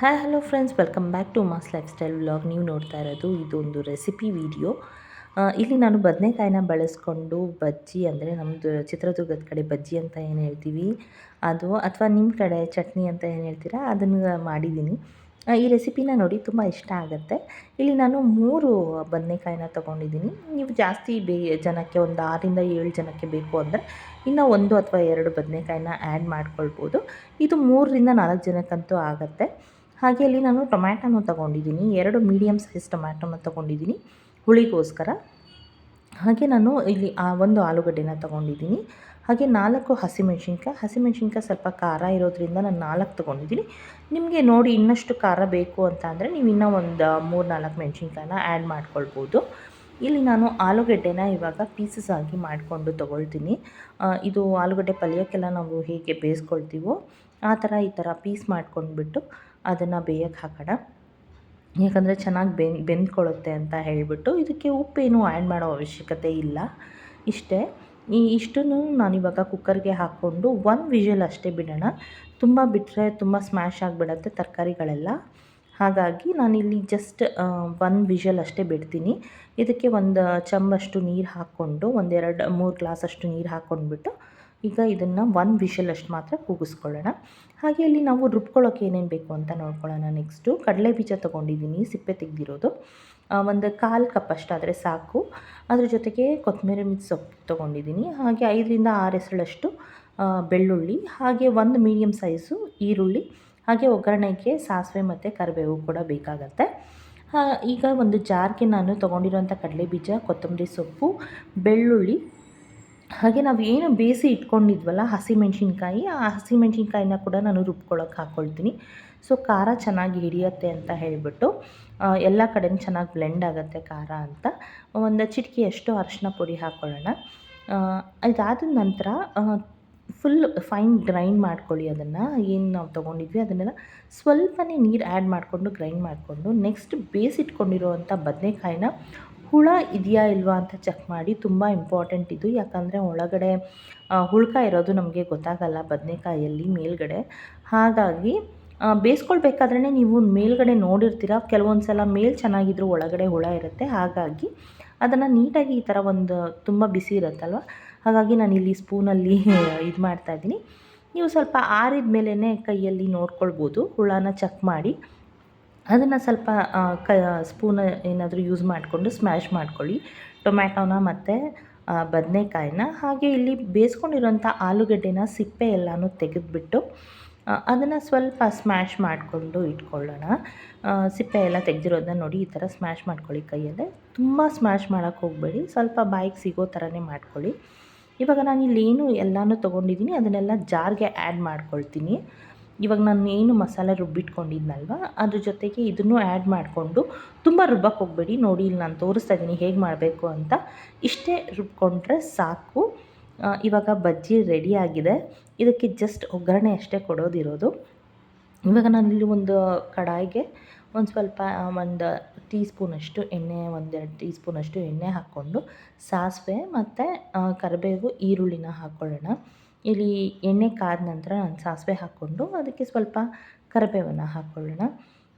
Hi hello friends welcome back to mass lifestyle vlog ನೀವು ನೋಡ್ತಾ ಇರೋದು ಇದೊಂದು ರೆಸಿಪಿ ವಿಡಿಯೋ ಇಲ್ಲಿ ನಾನು ಬದನೆಕಾಯಿನ ಬಳಸ್ಕೊಂಡು ಬಜ್ಜಿ ಅಂದರೆ ನಮ್ಮದು ಚಿತ್ರದುರ್ಗದ ಕಡೆ ಬಜ್ಜಿ ಅಂತ ಏನು ಹೇಳ್ತೀವಿ? ಅದು ಅಥವಾ ನಿಮ್ಮ ಕಡೆ ಚಟ್ನಿ ಅಂತ ಏನು ಹೇಳ್ತೀರಾ? ಅದನ್ನು ಮಾಡಿದ್ದೀನಿ ಈ ರೆಸಿಪಿನ ನೋಡಿ ತುಂಬ ಇಷ್ಟ ಆಗುತ್ತೆ. ಇಲ್ಲಿ ನಾನು ಮೂರು ಬದನೆಕಾಯಿನ ತೊಗೊಂಡಿದ್ದೀನಿ ನೀವು ಜಾಸ್ತಿ ಬೇ, ಜನಕ್ಕೆ ಒಂದು ಆರರಿಂದ ಏಳು ಜನಕ್ಕೆ ಬೇಕು ಅಂದರೆ ಇನ್ನು ಒಂದು ಅಥವಾ ಎರಡು ಬದನೆಕಾಯಿನ ಆ್ಯಡ್ ಮಾಡ್ಕೊಳ್ಬೋದು. ಇದು ಮೂರರಿಂದ ನಾಲ್ಕು ಜನಕ್ಕಂತೂ ಆಗುತ್ತೆ. ಹಾಗೆ ಇಲ್ಲಿ ನಾನು ಟೊಮ್ಯಾಟೊನೂ ತೊಗೊಂಡಿದ್ದೀನಿ. ಎರಡು ಮೀಡಿಯಮ್ ಸೈಜ್ ಟೊಮ್ಯಾಟೊನ ತೊಗೊಂಡಿದ್ದೀನಿ. ಹುಳಿಗೋಸ್ಕರ. ಹಾಗೆ ನಾನು ಇಲ್ಲಿ ಆ ಒಂದು ಆಲೂಗಡ್ಡೆನ ತೊಗೊಂಡಿದ್ದೀನಿ. ಹಾಗೆ ನಾಲ್ಕು ಹಸಿಮೆಣ್ಸಿನ್ಕಾಯಿ ಹಸಿಮೆಣ್ಸಿನ್ಕಾಯಿ ಸ್ವಲ್ಪ ಖಾರ ಇರೋದ್ರಿಂದ ನಾನು ನಾಲ್ಕು ತೊಗೊಂಡಿದ್ದೀನಿ. ನಿಮಗೆ ನೋಡಿ ಇನ್ನಷ್ಟು ಖಾರ ಬೇಕು ಅಂತ ಅಂದರೆ ನೀವು ಇನ್ನೂ ಒಂದು ಮೂರು ನಾಲ್ಕು ಮೆಣ್ಸಿನ್ಕಾಯನ್ನ ಆ್ಯಡ್ ಮಾಡ್ಕೊಳ್ಬೋದು. ಇಲ್ಲಿ ನಾನು ಆಲೂಗಡ್ಡೆನ ಇವಾಗ ಪೀಸಸ್ ಆಗಿ ಮಾಡಿಕೊಂಡು ತೊಗೊಳ್ತೀನಿ. ಇದು ಆಲೂಗಡ್ಡೆ ಪಲ್ಯಕ್ಕೆಲ್ಲ ನಾವು ಹೇಗೆ ಬೇಯಿಸ್ಕೊಳ್ತೀವೋ ಆ ಥರ ಈ ಥರ ಪೀಸ್ ಮಾಡ್ಕೊಂಡ್ಬಿಟ್ಟು ಅದನ್ನು ಬೇಯಕ್ಕೆ ಹಾಕೋಣ. ಯಾಕಂದರೆ ಚೆನ್ನಾಗಿ ಬೆನ್, ಬೆಂದ್ಕೊಳ್ಳುತ್ತೆ ಅಂತ ಹೇಳಿಬಿಟ್ಟು ಇದಕ್ಕೆ ಉಪ್ಪೇನು ಆ್ಯಡ್ ಮಾಡೋ ಅವಶ್ಯಕತೆ ಇಲ್ಲ. ಇಷ್ಟೇ, ಈ ಇಷ್ಟನ್ನು ನಾನಿವಾಗ ಕುಕ್ಕರ್ಗೆ ಹಾಕ್ಕೊಂಡು ಒಂದು ವಿಷಲ್ ಅಷ್ಟೇ ಬಿಡೋಣ. ತುಂಬ ಬಿಟ್ಟರೆ ತುಂಬ ಸ್ಮ್ಯಾಶ್ ಆಗಿಬಿಡತ್ತೆ ತರಕಾರಿಗಳೆಲ್ಲ. ಹಾಗಾಗಿ ನಾನಿಲ್ಲಿ ಜಸ್ಟ್ ಒಂದು ವಿಷಲ್ ಅಷ್ಟೇ ಬಿಡ್ತೀನಿ. ಇದಕ್ಕೆ ಒಂದು ಚಂಬಷ್ಟು ನೀರು ಹಾಕ್ಕೊಂಡು ಒಂದೆರಡು, ಮೂರು ಗ್ಲಾಸಷ್ಟು ನೀರು ಹಾಕ್ಕೊಂಡ್ಬಿಟ್ಟು ಈಗ ಇದನ್ನು ಒಂದು ವಿಷಲ್ ಅಷ್ಟು ಮಾತ್ರ ಕೂಗಿಸ್ಕೊಳ್ಳೋಣ. ಹಾಗೆ ಇಲ್ಲಿ ನಾವು ರುಬ್ಕೊಳ್ಳೋಕೆ ಏನೇನು ಬೇಕು ಅಂತ ನೋಡ್ಕೊಳ್ಳೋಣ ನೆಕ್ಸ್ಟು ಕಡಲೆ ಬೀಜ ತೊಗೊಂಡಿದ್ದೀನಿ ಸಿಪ್ಪೆ ತೆಗೆದಿರೋದು. ಒಂದು ಕಾಲು ಕಪ್ ಅಷ್ಟಾದರೆ ಸಾಕು. ಅದ್ರ ಜೊತೆಗೆ ಕೊತ್ತಂಬರಿ ಮಿಕ್ಸ್ ಸೊಪ್ಪು ತೊಗೊಂಡಿದ್ದೀನಿ. ಹಾಗೆ ಐದರಿಂದ ಆರು ಹೆಸಳಷ್ಟು ಆ, ಬೆಳ್ಳುಳ್ಳಿ ಹಾಗೆ ಒಂದು ಮೀಡಿಯಮ್ ಸೈಜು ಈರುಳ್ಳಿ ಹಾಗೆ ಒಗ್ಗರಣೆಗೆ ಸಾಸಿವೆ ಮತ್ತು ಕರಿಬೇವು ಕೂಡ ಬೇಕಾಗತ್ತೆ. ಈಗ ಒಂದು ಜಾರ್ಗೆ ನಾನು ತೊಗೊಂಡಿರೋಂಥ ಕಡಲೆ ಬೀಜ ಕೊತ್ತಂಬರಿ ಸೊಪ್ಪು ಬೆಳ್ಳುಳ್ಳಿ ಹಾಗೆ ನಾವು ಏನು ಬೇಯಿಸಿ ಇಟ್ಕೊಂಡಿದ್ವಲ್ಲ ಹಸಿಮೆಣ್ಸಿನ್ಕಾಯಿ, ಆ ಹಸಿಮೆಣ್ಸಿನ್ಕಾಯಿನ ಕೂಡ ನಾನು ರುಬ್ಕೊಳ್ಳೋಕೆ ಹಾಕ್ಕೊಳ್ತೀನಿ ಸೊ, ಖಾರ ಚೆನ್ನಾಗಿ ಹಿಡಿಯತ್ತೆ ಅಂತ ಹೇಳಿಬಿಟ್ಟು ಎಲ್ಲ ಕಡೆನೂ ಚೆನ್ನಾಗಿ ಬ್ಲೆಂಡ್ ಆಗುತ್ತೆ ಖಾರ ಅಂತ. ಒಂದು ಚಿಟಿಕೆಯಷ್ಟು ಅರಿಶಿನ ಪುಡಿ ಹಾಕ್ಕೊಳ್ಳೋಣ ಇದಾದ ನಂತರ ಫುಲ್ ಫೈನ್ ಗ್ರೈಂಡ್ ಮಾಡ್ಕೊಳ್ಳಿ ಅದನ್ನು. ಏನು ನಾವು ತೊಗೊಂಡಿದ್ವಿ ಅದನ್ನೆಲ್ಲ ಸ್ವಲ್ಪನೇ ನೀರು ಆ್ಯಡ್ ಮಾಡಿಕೊಂಡು ಗ್ರೈಂಡ್ ಮಾಡಿಕೊಂಡು ನೆಕ್ಸ್ಟ್ ಬೇಸಿಟ್ಕೊಂಡಿರೋವಂಥ ಬದನೆಕಾಯಿನ ಹುಳ ಇದೆಯಾ ಇಲ್ವಾ ಅಂತ ಚೆಕ್ ಮಾಡಿ ತುಂಬ ಇಂಪಾರ್ಟೆಂಟ್ ಇದು. ಯಾಕಂದರೆ ಒಳಗಡೆ ಹುಳ್ಕ ಇರೋದು ನಮಗೆ ಗೊತ್ತಾಗಲ್ಲ ಬದನೆಕಾಯಲ್ಲಿ ಮೇಲ್ಗಡೆ. ಹಾಗಾಗಿ ಬೇಯಿಸ್ಕೊಳ್ಬೇಕಾದ್ರೆ ನೀವು ಮೇಲ್ಗಡೆ ನೋಡಿರ್ತೀರ. ಕೆಲವೊಂದು ಸಲ ಮೇಲ್ ಚೆನ್ನಾಗಿದ್ರು ಒಳಗಡೆ ಹುಳ ಇರುತ್ತೆ. ಹಾಗಾಗಿ ಅದನ್ನು ನೀಟಾಗಿ ಈ ಥರ ಒಂದು ತುಂಬ ಬಿಸಿ ಇರುತ್ತಲ್ವ? ಹಾಗಾಗಿ ನಾನು ಇಲ್ಲಿ ಸ್ಪೂನಲ್ಲಿ ಇದು ಮಾಡ್ತಾಯಿದ್ದೀನಿ ನೀವು ಸ್ವಲ್ಪ ಆರಿದ ಮೇಲೇ ಕೈಯಲ್ಲಿ ನೋಡ್ಕೊಳ್ಬೋದು. ಹುಳನ ಚೆಕ್ ಮಾಡಿ. ಅದನ್ನು ಸ್ವಲ್ಪ ಕ, ಸ್ಪೂನ್ ಏನಾದರೂ ಯೂಸ್ ಮಾಡಿಕೊಂಡು ಸ್ಮ್ಯಾಶ್ ಮಾಡ್ಕೊಳ್ಳಿ. ಟೊಮ್ಯಾಟೋನ ಮತ್ತು ಬದನೆಕಾಯಿನ ಹಾಗೆ ಇಲ್ಲಿ ಬೇಯಿಸ್ಕೊಂಡಿರೋಂಥ ಆಲೂಗಡ್ಡೆನ ಸಿಪ್ಪೆ ಎಲ್ಲನೂ ತೆಗೆದುಬಿಟ್ಟು ಅದನ್ನು ಸ್ವಲ್ಪ ಸ್ಮ್ಯಾಶ್ ಮಾಡಿಕೊಂಡು ಇಟ್ಕೊಳ್ಳೋಣ. ಸಿಪ್ಪೆ ಎಲ್ಲ ತೆಗೆದಿರೋದನ್ನ ನೋಡಿ ಈ ಥರ ಸ್ಮ್ಯಾಶ್ ಮಾಡ್ಕೊಳ್ಳಿ ಕೈಯಲ್ಲೇ. ತುಂಬ ಸ್ಮ್ಯಾಶ್ ಮಾಡೋಕ್ಕೆ ಹೋಗಬೇಡಿ. ಸ್ವಲ್ಪ ಬಾಯಿಗೆ ಸಿಗೋ ಥರನೇ ಮಾಡ್ಕೊಳ್ಳಿ. ಇವಾಗ ನಾನು ಇಲ್ಲಿ ಏನು ಎಲ್ಲನೂ ತೊಗೊಂಡಿದ್ದೀನಿ, ಅದನ್ನೆಲ್ಲ ಜಾರ್ಗೆ ಆ್ಯಡ್ ಮಾಡ್ಕೊಳ್ತೀನಿ. ಇವಾಗ ನಾನು ಏನು ಮಸಾಲೆ ರುಬ್ಬಿಟ್ಕೊಂಡಿದ್ನಲ್ವ? ಅದ್ರ ಜೊತೆಗೆ ಇದನ್ನು ಆ್ಯಡ್ ಮಾಡಿಕೊಂಡು ತುಂಬ ರುಬ್ಬಕ್ಕೆ ಹೋಗಬೇಡಿ. ನೋಡಿ, ಇಲ್ಲಿ ನಾನು ತೋರಿಸ್ತಾ ಇದ್ದೀನಿ ಹೇಗೆ ಮಾಡಬೇಕು ಅಂತ. ಇಷ್ಟೇ ರುಬ್ಕೊಂಡ್ರೆ ಸಾಕು. ಇವಾಗ ಬಜ್ಜಿ ರೆಡಿ ಆಗಿದೆ. ಇದಕ್ಕೆ ಜಸ್ಟ್ ಒಗ್ಗರಣೆ ಅಷ್ಟೇ ಕೊಡೋದಿರೋದು. ಇವಾಗ ನಾನಿಲ್ಲಿ ಒಂದು ಕಡಾಯಿಗೆ ಒಂದು ಸ್ವಲ್ಪ ಒಂದು ಟೀ ಸ್ಪೂನಷ್ಟು ಎಣ್ಣೆ ಒಂದೆರಡು ಟೀ ಸ್ಪೂನಷ್ಟು ಎಣ್ಣೆ ಹಾಕ್ಕೊಂಡು ಸಾಸಿವೆ ಮತ್ತು ಕರಿಬೇವು, ಈರುಳ್ಳಿನ ಹಾಕ್ಕೊಳ್ಳೋಣ ಇಲ್ಲಿ ಎಣ್ಣೆ ಕಾದ ನಂತರ ನಾನು ಸಾಸಿವೆ ಹಾಕ್ಕೊಂಡು ಅದಕ್ಕೆ ಸ್ವಲ್ಪ ಕರಿಬೇವನ್ನು ಹಾಕ್ಕೊಳ್ಳೋಣ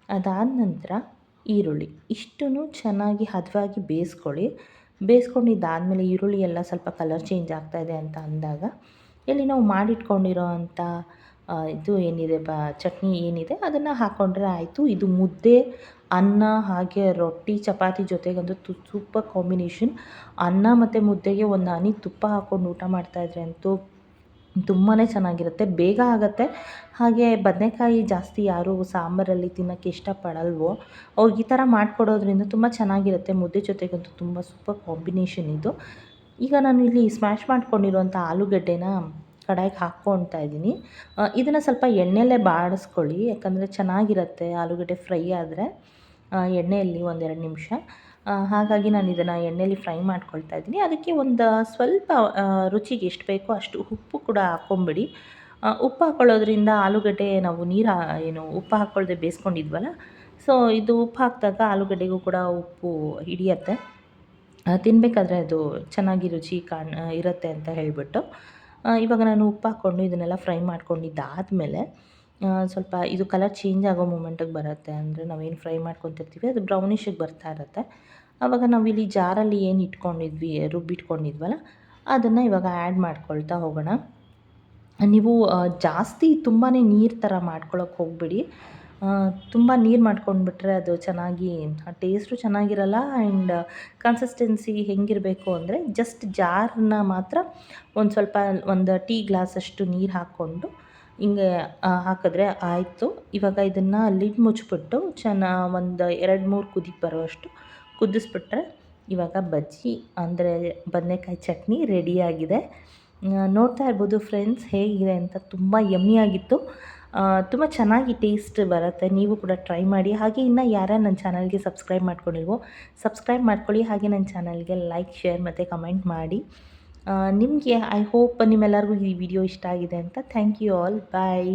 ಅದಾದ ನಂತರ ಈರುಳ್ಳಿ. ಇಷ್ಟನ್ನು ಚೆನ್ನಾಗಿ ಹದವಾಗಿ ಬೇಯಿಸ್ಕೊಳ್ಳಿ. ಬೇಯಿಸ್ಕೊಂಡಿದ್ದಾದಮೇಲೆ ಈರುಳ್ಳಿ ಎಲ್ಲ ಸ್ವಲ್ಪ ಕಲರ್ ಚೇಂಜ್ ಆಗ್ತಾಯಿದೆ ಅಂತ ಅಂದಾಗ ಇಲ್ಲಿ ನಾವು ಮಾಡಿಟ್ಕೊಂಡಿರೋ ಅಂಥ ಇದು ಏನಿದೆ ಬ, ಚಟ್ನಿ ಏನಿದೆ ಅದನ್ನು ಹಾಕ್ಕೊಂಡ್ರೆ ಆಯಿತು. ಇದು ಮುದ್ದೆ, ಅನ್ನ ಹಾಗೆ ರೊಟ್ಟಿ, ಚಪಾತಿ ಜೊತೆಗಂತೂ ತು ಸೂಪರ್ ಕಾಂಬಿನೇಷನ್ ಅನ್ನ ಮತ್ತು ಮುದ್ದೆಗೆ ಒಂದು ಹನಿ ತುಪ್ಪ ಹಾಕ್ಕೊಂಡು ಊಟ ಮಾಡ್ತಾಯಿದ್ರೆ ಅಂತೂ ತುಂಬಾ ಚೆನ್ನಾಗಿರುತ್ತೆ. ಬೇಗ ಆಗುತ್ತೆ. ಹಾಗೆ ಬದನೆಕಾಯಿ ಜಾಸ್ತಿ ಯಾರು ಸಾಂಬಾರಲ್ಲಿ ತಿನ್ನೋಕ್ಕೆ ಇಷ್ಟಪಡಲ್ವೋ ಅವ್ರಿಗೆ ಈ ಥರ ಮಾಡಿಕೊಡೋದ್ರಿಂದ ತುಂಬ ಚೆನ್ನಾಗಿರುತ್ತೆ. ಮುದ್ದೆ ಜೊತೆಗಂತೂ ತುಂಬ ಸೂಪರ್ ಕಾಂಬಿನೇಷನ್ ಇದು. ಈಗ ನಾನು ಇಲ್ಲಿ ಸ್ಮ್ಯಾಶ್ ಮಾಡ್ಕೊಂಡಿರುವಂಥ ಆಲೂಗಡ್ಡೆನ ಕಡಾಯಿಗೆ ಹಾಕ್ಕೊಳ್ತಾ ಇದ್ದೀನಿ. ಇದನ್ನು ಸ್ವಲ್ಪ ಎಣ್ಣೆಯಲ್ಲೇ ಬಾಡಿಸ್ಕೊಳ್ಳಿ. ಯಾಕಂದರೆ ಚೆನ್ನಾಗಿರುತ್ತೆ ಆಲೂಗಡ್ಡೆ ಫ್ರೈ ಆದರೆ. ಎಣ್ಣೆಯಲ್ಲಿ ಒಂದೆರಡು ನಿಮಿಷ. ಹಾಗಾಗಿ ನಾನು ಇದನ್ನು ಎಣ್ಣೆಯಲ್ಲಿ ಫ್ರೈ ಮಾಡ್ಕೊಳ್ತಾ ಇದ್ದೀನಿ. ಅದಕ್ಕೆ ಒಂದು ಸ್ವಲ್ಪ ರುಚಿಗೆ ಎಷ್ಟು ಬೇಕೋ ಅಷ್ಟು ಉಪ್ಪು ಕೂಡ ಹಾಕ್ಕೊಂಬಿಡಿ ಉಪ್ಪು ಹಾಕ್ಕೊಳ್ಳೋದ್ರಿಂದ ಆಲೂಗಡ್ಡೆ ನಾವು ನೀರು ಏನು ಉಪ್ಪು ಹಾಕ್ಕೊಳ್ಳದೆ ಬೇಯಿಸ್ಕೊಂಡಿದ್ವಲ್ಲ, ಸೊ ಇದು ಉಪ್ಪು ಹಾಕಿದಾಗ ಆಲೂಗಡ್ಡೆಗೂ ಕೂಡ ಉಪ್ಪು ಹಿಡಿಯತ್ತೆ. ತಿನ್ನಬೇಕಾದ್ರೆ ಅದು ಚೆನ್ನಾಗಿ ರುಚಿ ಕಾಣ್ ಇರುತ್ತೆ ಅಂತ ಹೇಳಿಬಿಟ್ಟು. ಇವಾಗ ನಾನು ಉಪ್ಪು ಹಾಕ್ಕೊಂಡು ಇದನ್ನೆಲ್ಲ ಫ್ರೈ ಮಾಡ್ಕೊಂಡಿದ್ದಾದಮೇಲೆ ಸ್ವಲ್ಪ ಇದು ಕಲರ್ ಚೇಂಜ್ ಆಗೋ ಮೂಮೆಂಟಿಗೆ ಬರುತ್ತೆ. ಅಂದರೆ ನಾವೇನು ಫ್ರೈ ಮಾಡ್ಕೊತಿರ್ತೀವಿ, ಅದು ಬ್ರೌನಿಶಿಗೆ ಬರ್ತಾ ಇರುತ್ತೆ. ಆವಾಗ ನಾವಿಲ್ಲಿ ಜಾರಲ್ಲಿ ಏನು ಇಟ್ಕೊಂಡಿದ್ವಿ ರುಬ್ಬಿಟ್ಕೊಂಡಿದ್ವಲ್ಲ, ಅದನ್ನು ಇವಾಗ ಆ್ಯಡ್ ಮಾಡ್ಕೊಳ್ತಾ ಹೋಗೋಣ. ನೀವು ಜಾಸ್ತಿ ತುಂಬಾ ನೀರು ಥರ ಮಾಡ್ಕೊಳಕ್ಕೆ ಹೋಗಬೇಡಿ. ತುಂಬ ನೀರು ಮಾಡ್ಕೊಂಡ್ಬಿಟ್ರೆ ಅದು ಚೆನ್ನಾಗಿ ಟೇಸ್ಟು ಚೆನ್ನಾಗಿರಲ್ಲ ಆ್ಯಂಡ್ ಕನ್ಸಿಸ್ಟೆನ್ಸಿ ಹೆಂಗಿರಬೇಕು ಅಂದರೆ ಜಸ್ಟ್ ಜಾರನ್ನ ಮಾತ್ರ ಒಂದು ಸ್ವಲ್ಪ, ಒಂದು ಟೀ ಗ್ಲಾಸಷ್ಟು ನೀರು ಹಾಕ್ಕೊಂಡು ಹಿಂಗೆ ಹಾಕಿದ್ರೆ ಆಯಿತು. ಇವಾಗ ಇದನ್ನು ಲಿಡ್ ಮುಚ್ಚಿಬಿಟ್ಟು ಚೆನ್ನ ಒಂದು ಎರಡು ಮೂರು ಕುದಿ ಬರುವಷ್ಟು ಕುದಿಸ್ಬಿಟ್ರೆ ಇವಾಗ ಬಜ್ಜಿ, ಅಂದರೆ ಬದನೇಕಾಯಿ ಚಟ್ನಿ ರೆಡಿಯಾಗಿದೆ ನೋಡ್ತಾ ಇರ್ಬೋದು ಫ್ರೆಂಡ್ಸ್ ಹೇಗಿದೆ ಅಂತ. ತುಂಬ ಯಮ್ಮಿಯಾಗಿತ್ತು ತುಂಬ ಚೆನ್ನಾಗಿ ಟೇಸ್ಟ್ ಬರುತ್ತೆ. ನೀವು ಕೂಡ ಟ್ರೈ ಮಾಡಿ. ಹಾಗೆ ಇನ್ನು ಯಾರ್ಯಾರು ನನ್ನ ಚಾನಲ್ಗೆ ಸಬ್ಸ್ಕ್ರೈಬ್ ಮಾಡ್ಕೊಂಡಿಲ್ವೋ ಸಬ್ಸ್ಕ್ರೈಬ್ ಮಾಡ್ಕೊಳ್ಳಿ. ಹಾಗೆ ನನ್ನ ಚಾನಲ್ಗೆ ಲೈಕ್ ಶೇರ್ ಮತ್ತು ಕಮೆಂಟ್ ಮಾಡಿ. ನಿಮಗೆ ಐ ಹೋಪ್ ನಿಮ್ಮೆಲ್ಲರಿಗೂ ಈ ವಿಡಿಯೋ ಇಷ್ಟ ಆಗಿದೆ ಅಂತ. Thank you all bye